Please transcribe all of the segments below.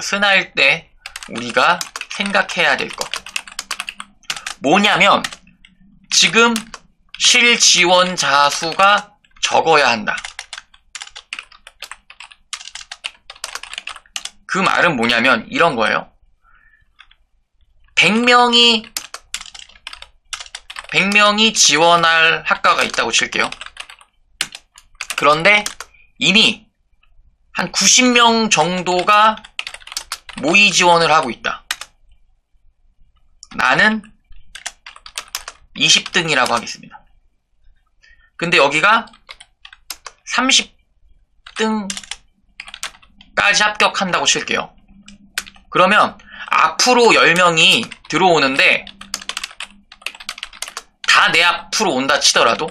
순화할 때 우리가 생각해야 될 것. 뭐냐면 지금 실지원자 수가 적어야 한다. 그 말은 뭐냐면 이런 거예요. 100명이 100명이 지원할 학과가 있다고 칠게요. 그런데 이미 한 90명 정도가 모의 지원을 하고 있다. 나는 20등이라고 하겠습니다. 근데 여기가 30등까지 합격한다고 칠게요. 그러면 앞으로 10명이 들어오는데 다 내 앞으로 온다 치더라도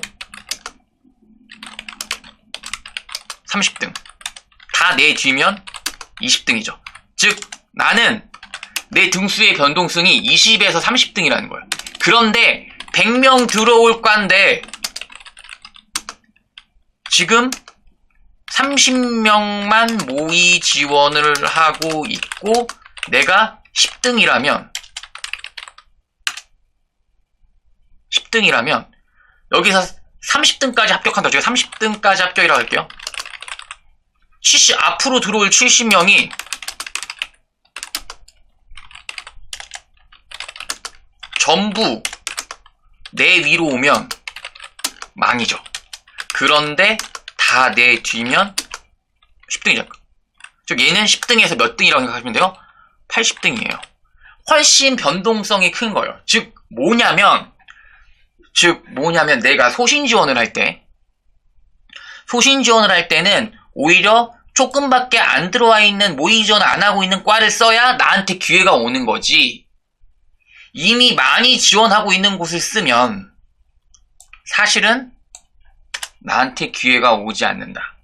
30등. 다 내 뒤면 20등이죠. 즉, 나는 내 등수의 변동성이 20에서 30등이라는 거예요. 그런데 100명 들어올 관데 지금 30명만 모의 지원을 하고 있고 내가 10등이라면 10등이라면 여기서 30등까지 합격한다. 제가 30등까지 합격이라고 할게요. 70 앞으로 들어올 70명이 전부 내 위로 오면 망이죠. 그런데 다 내 뒤면 10등이죠. 즉 얘는 10등에서 몇 등이라고 생각하시면 돼요? 80등이에요. 훨씬 변동성이 큰 거예요. 즉 뭐냐면 즉 뭐냐면 내가 소신 지원을 할 때 소신 지원을 할 때는 오히려 조금밖에 안 들어와 있는 모의 지원 안 하고 있는 과를 써야 나한테 기회가 오는 거지. 이미 많이 지원하고 있는 곳을 쓰면 사실은 나한테 기회가 오지 않는다.